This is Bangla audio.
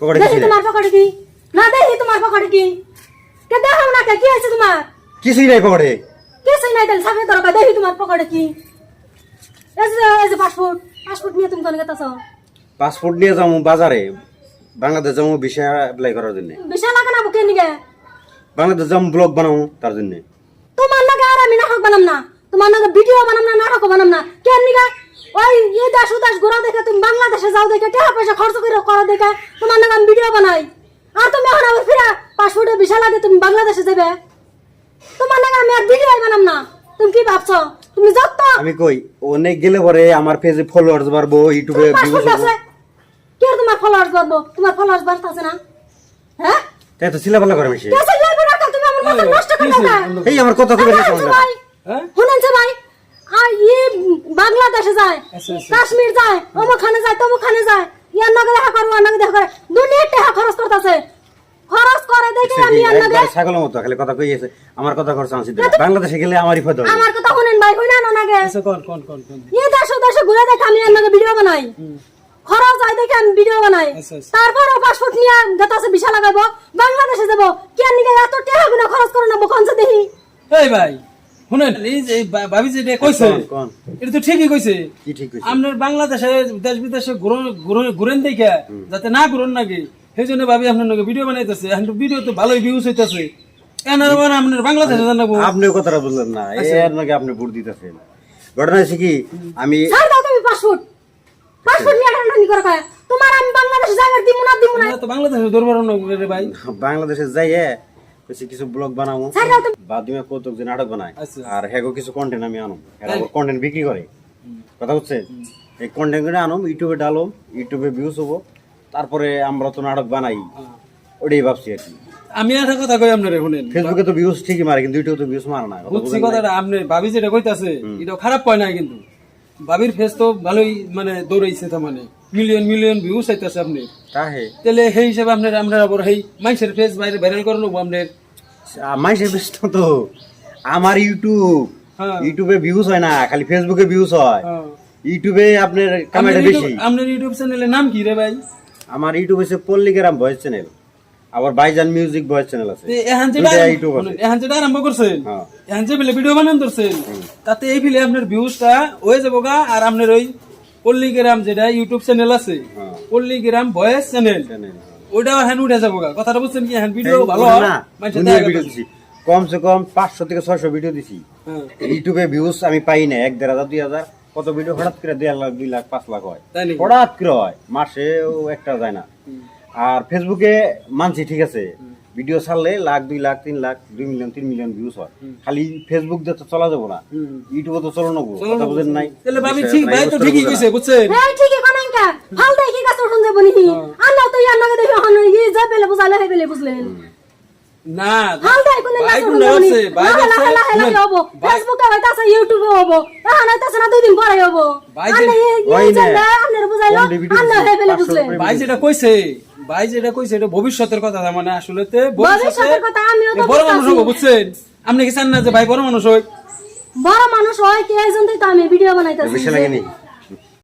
পকেটে দেখি তোমার পকেটে কি? না দেখি তোমার পকেটে কি? কে দেখাও না কে? কি আছে তোমার? কিছুই নাই পকেটে কিছুই নাই তাহলে সামনে দরকার দেখি তোমার পকেটে কি। এই যে এই যে পাসপোর্ট পাসপোর্ট নিয়ে তুমি কোন গেতাছ? পাসপোর্ট নিয়ে যাব বাজারে। বাংলাদেশ যাব ভিসা অ্যাপ্লাই করার জন্য। বিশাল লাগে না বুকে নিগে? বাংলাদেশ যাব ব্লগ বানাবো তার জন্য। তোমার লাগে আর আমি নাটক বানাম না। তোমার লাগে ভিডিও বানাম না নাটক বানাম না। কেন নিগে? ওই এই দেশ উদাস ঘোরা দেখে তুমি বাংলাদেশে যাও দেখে টাকা পয়সা খরচ করে করা দেখে তোমার আমি ভিডিও বানাই। আর তুমি এখন আবার ফিরা পাসপোর্টে বিশাল লাগে তুমি বাংলাদেশে যাবে। তোমার লাগে আমি আর ভিডিও বানাম না। তুমি কি ভাবছ? তুমি যত আমি কই অনেক গেলে পরে আমার পেজে ফলোয়ার্স বাড়বো ইউটিউবে ভিউজ আছে? কি আর তোমার ফলোয়ার্স বাড়বো? তোমার ফলোয়ার্স বাড়তেছে না? হ্যাঁ? তাই তো ছিলাপালা করে মিশে। কেসে যাবে না তো তুমি আমার কথা নষ্ট করে দাও। এই আমার কথা কবে হ্যাঁ? শুনেন ভাই আর ইয়ে বাংলাদেশে যায় আচ্ছা, আচ্ছা। কাশ্মীর যায় অমুকখানে যায় তমুকখানে যায় ইয়ার নাগে দেখা করে ওর নাগে দেখা করে। দুনিয়ার টাকা খরচ করতেছে। খরচ করে দেখে আমি ইয়ার নাগে ছাগলের মতো খালি কথা কই আছে আমার কথা খরচ আনছি বাংলাদেশে গেলে আমারই হবে। আমার কথা শুনেন ভাই শুনেন না নাগে আচ্ছা কোন কোন কোন ইয়ে দেশে দেশে ঘুরে দেখে আমি ইয়ার নাগে ভিডিও বানাই। খরচ হয় দেখে আমি ভিডিও বানাই। আচ্ছা, আচ্ছা। তারপর পাসপোর্ট নিয়ে গেতাছে বাংলাদেশে যাব। কেন নিগে এত টাকা গুলো খরচ করে না দেখি এই ভাই শুনেন এই যে ভাবি যে এটা কইছে কোন, কোন? এটা তো ঠিকই কইছে। কি ঠিক আপনার বাংলাদেশে দেশ বিদেশে ঘুরন- দেখে যাতে না ঘুরন নাকি। সেই জন্য ভাবি আপনার নাকি ভিডিও বানাইতেছে। ভিডিও তো ভালোই ভিউজ হইতাছে। আপনার বাংলাদেশে কথাটা বুঝলেন না। এর নাকি আপনি ভোট দিতেছেন। ঘটনা হচ্ছে কি আমি ছাড় দাও তুমি পাসপোর্ট পাসপোর্ট নিয়ে টানাটানি করে তোমার আমি বাংলাদেশ জায়গা দিব না দিব না। তো বাংলাদেশে দরবার রে ভাই। বাংলাদেশে যাইয়ে কিছু কিছু ব্লগ বানাবো। বাদিমে কৌতুক যে নাটক বানায়। আচ্ছা। আর হেগো কিছু কন্টেন্ট আমি আনো কন্টেন্ট বিক্রি করে। কথা হচ্ছে? এই কন্টেন্টগুলো আনো ইউটিউবে ডালো ইউটিউবে ভিউজ হব। তারপরে আমরা তো নাটক বানাই। ওটাই ভাবছি আর কি। আমি একটা কথা কই আপনারে শুনেন। ফেসবুকে তো ভিউজ ঠিকই মারে কিন্তু ইউটিউবে তো ভিউজ মারে না। কথা বুঝছি? কথাটা আপনি ভাবি যেটা কইতাছে এটা খারাপ কয় না কিন্তু। ভাবির ফেস তো ভালোই মানে দৌড়াইছে তার মানে। মিলিয়ন মিলিয়ন ভিউজ চাইতেছে আপনি তাহে। তাহলে সেই হিসাবে আপনার আমরা আবার সেই মানুষের ফেস বাইরে ভাইরাল করে নেব আপনার। মাইসের বেশ তো আমার ইউটিউব হ্যাঁ। ইউটিউবে ভিউজ হয় না খালি ফেসবুকে ভিউজ হয়। হ্যাঁ। ইউটিউবে আপনার কামেটা বেশি। আপনার ইউটিউব চ্যানেলের নাম কি রে ভাই? আমার ইউটিউব হচ্ছে পল্লিগ্রাম ভয়েস চ্যানেল আবার বাইজান মিউজিক ভয়েস চ্যানেল আছে। এখন যেটা ইউটিউব আছে। এখন যেটা আরম্ভ করছেন হ্যাঁ। এখন ফেলে ভিডিও বানান ধরছেন তাতে এই ফিলে আপনার ভিউজটা হয়ে যাব গা আর আপনার ওই পল্লীগ্রাম যেটা ইউটিউব চ্যানেল আছে হ্যাঁ। পল্লীগ্রাম ভয়েস চ্যানেল ওইটাও এখন উঠে যাব কথাটা বুঝছেন কি? এখন ভিডিও ভালো হয়। কমসে কম পাঁচশো থেকে ছয়শো ভিডিও দিছি। হ্যাঁ, ইউটিউবে ভিউজ আমি পাই না এক দেড় হাজার দুই হাজার। কত ভিডিও হঠাৎ করে দেড় লাখ দুই লাখ পাঁচ লাখ হয়। হঠাৎ করে হয়। মাসেও একটা যায় না। আর ফেসবুকে মানছি ঠিক আছে। ভিডিও ছাড়লে লাখ দুই লাখ তিন লাখ দুই মিলিয়ন তিন মিলিয়ন ভিউজ হয়। খালি ফেসবুক দিয়ে তো চলা যাব না। ইউটিউবে তো চলো নেব কথা বুঝেন নাই? তাহলে ভাবি ঠিক ভাই তো ঠিকই কইছে বুঝছেন? এই ঠিকই কোন কা হাল দেই কি কাছে যাব নি তো ইয়ার নাগে দেখি হন ই যা পেলে বুঝালে হে পেলে বুঝলেন। না হাল দেই কোন ভাই যাব নি ভাই ভাই- ইউটিউবে হব। এখন হইতাছে না দুই দিন পরে হব। ভাই যে- ওই ইয়ে না। বুঝাইলো আন্না হে পেলে বুঝলেন। ভাই যেটা কইছে ভাই যেটা কইছে এটা ভবিষ্যতের কথা তার মানে আসলে তে ভবিষ্যতের কথা আমিও তো বড় মানুষ হব বুঝছেন? আপনি কি চান না যে ভাই বড় মানুষ হয়? বড় মানুষ হয় কে একজন তো আমি ভিডিও বানাইতেছি বেশি লাগে নি